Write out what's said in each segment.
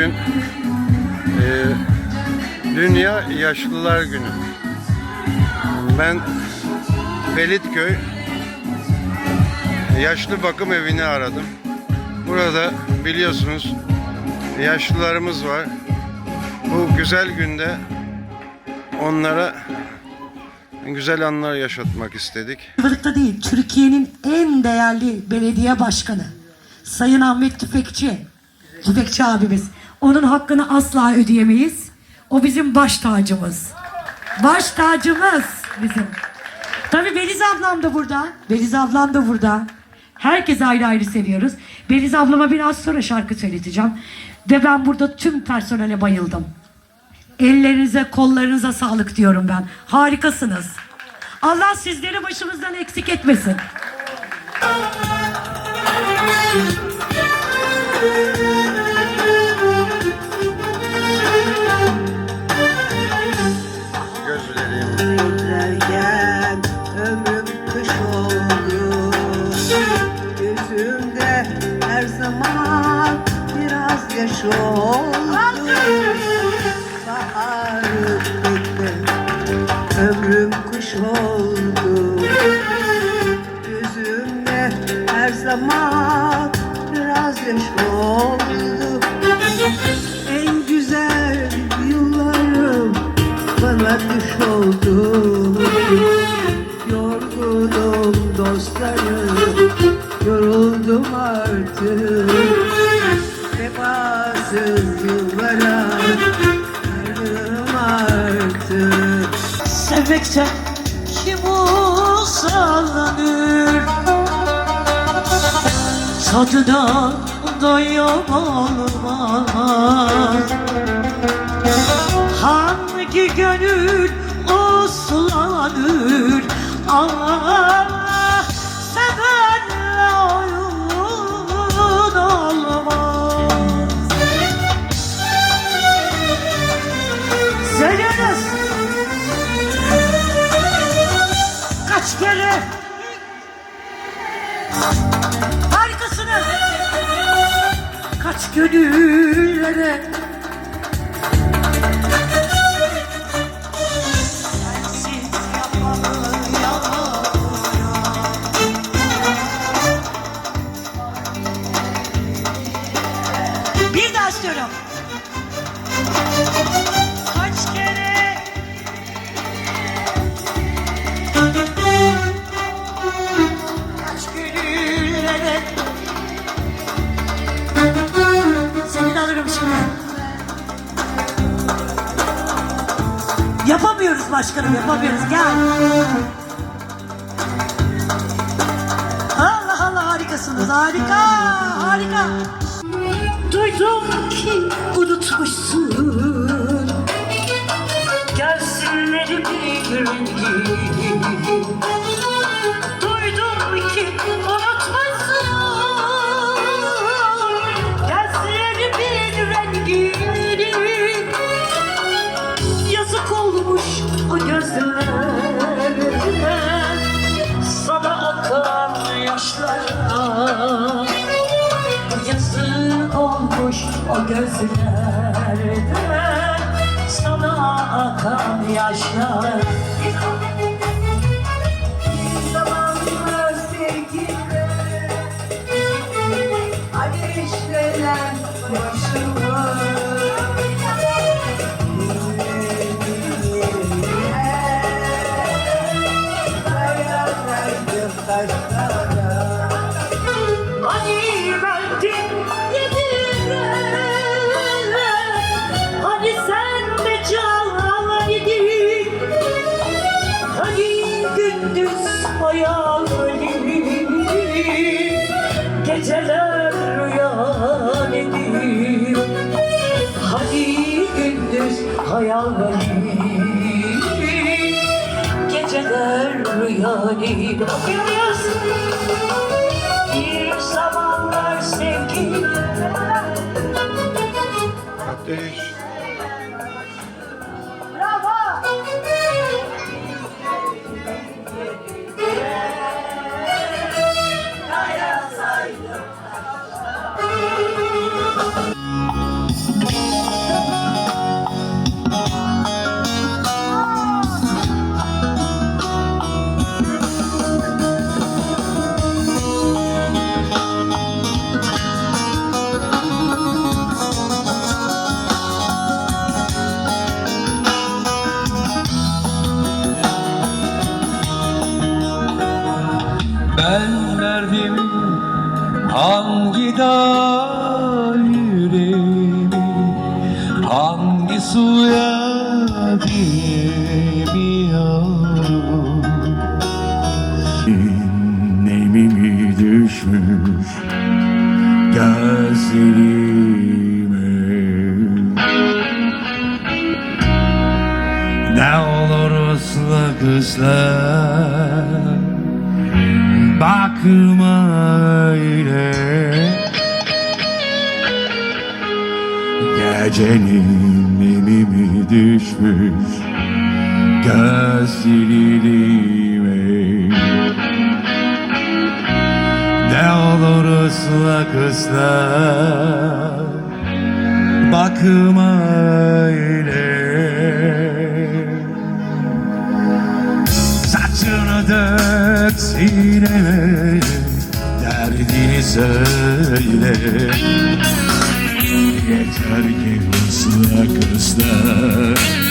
Bugün e, Dünya Yaşlılar Günü. Ben Belitköy Yaşlı Bakım Evi'ni aradım. Burada biliyorsunuz yaşlılarımız var. Bu güzel günde onlara güzel anlar yaşatmak istedik. Ayvalık'ta değil, Türkiye'nin en değerli belediye başkanı Sayın Ahmet Tüfekçi, Tüfekçi abimiz. Onun hakkını asla ödeyemeyiz. O bizim baş tacımız. Baş tacımız bizim. Tabii Beliz ablam da burada. Beliz ablam da burada. Herkes ayrı ayrı seviyoruz. Beliz ablama biraz sonra şarkı söyleteceğim. Ve ben burada tüm personele bayıldım. Ellerinize, kollarınıza sağlık diyorum ben. Harikasınız. Allah sizleri başımızdan eksik etmesin. Biraz Sevmekten kim uzanır Tadına doyamaz Hangi gönül uslanır Ah Kere Harikasınız Kaç gönüllere. Bir daha istiyorum. Yapamıyoruz başkanım yapamıyoruz gel. Allah Allah harikasınız harika harika. Duydum ki unutmuşsun. Gözlerimin rengi gözlerden Sana akan yaşlar. Zamanlar sevgimle Ateşlenen başımı Dayanaydım sevgilim ateş hangi suya giremiyorum Nemimi düşmüş? Gözlerime Ne olur usla kızlar Bakma öyle Gecenin nemimi düşmüş. Gözlerime Ne olur ısla kızlar Bakma öyle. Saçını dök sineme Derdini söyle. Yeter ki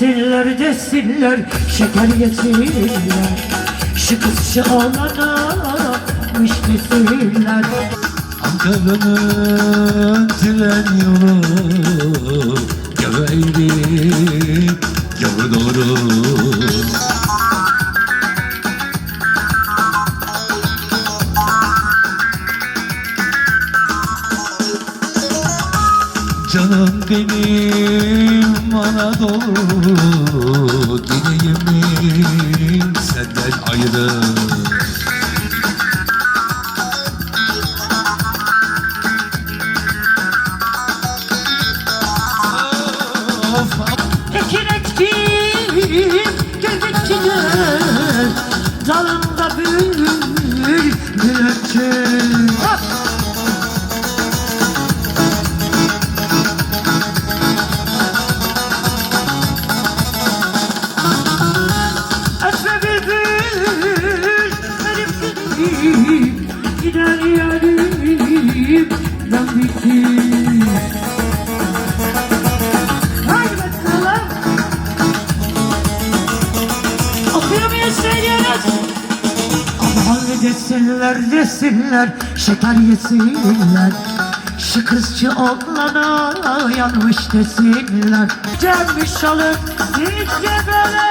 desinler desinler şeker yesinler. Şu kız şu oğlana mış desinler. Ankara'nın tren yolu Göğeydi göğe doğru Dalında bül Aman desinler desinler şeker yesinler. Şu kızçı oğlana yanmış desinler. Gelmiş alıp sizce böyle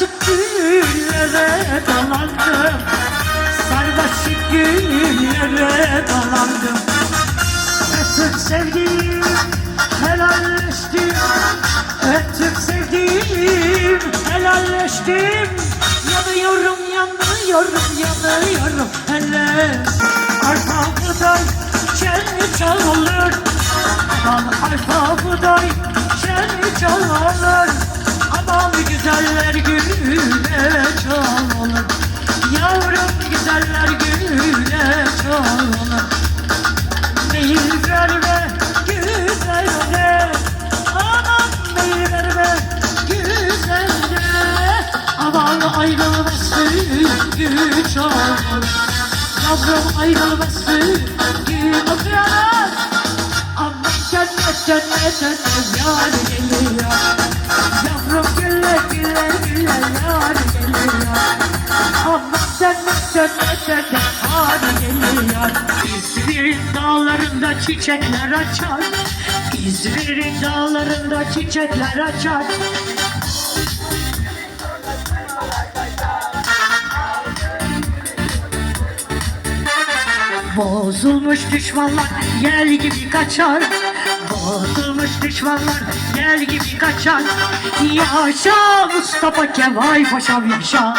Sarmaşık güllere dalandım. Sarmaşık güllere dalandım. Ötüm sevdiğim helalleştim Ötüm sevdiğim helalleştim Yanıyorum yanıyorum yanıyorum. Hele Aman arkamdan çel çalır Aman güzeller güne çalır Yavrum güzeller güne çalır Meyil verme güzelle Aman meyil verme güzelle Aman ayrılmasın güç olur Yavrum ayrılmasın güç olur Aman cennet cennet cennet yar geliyor. Yavrum güle güle güle yar geliyor Aman cennet cennet cennet yar geliyor İzmir dağların dağlarında çiçekler açar İzmir'in dağlarında çiçekler açar Bozulmuş düşmanlar yel gibi kaçar Bozulmuş düşmanlar yel gibi kaçar. Yaşa Mustafa Kemal Paşam yaşa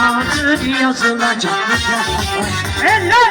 Adın yazılacak. Helal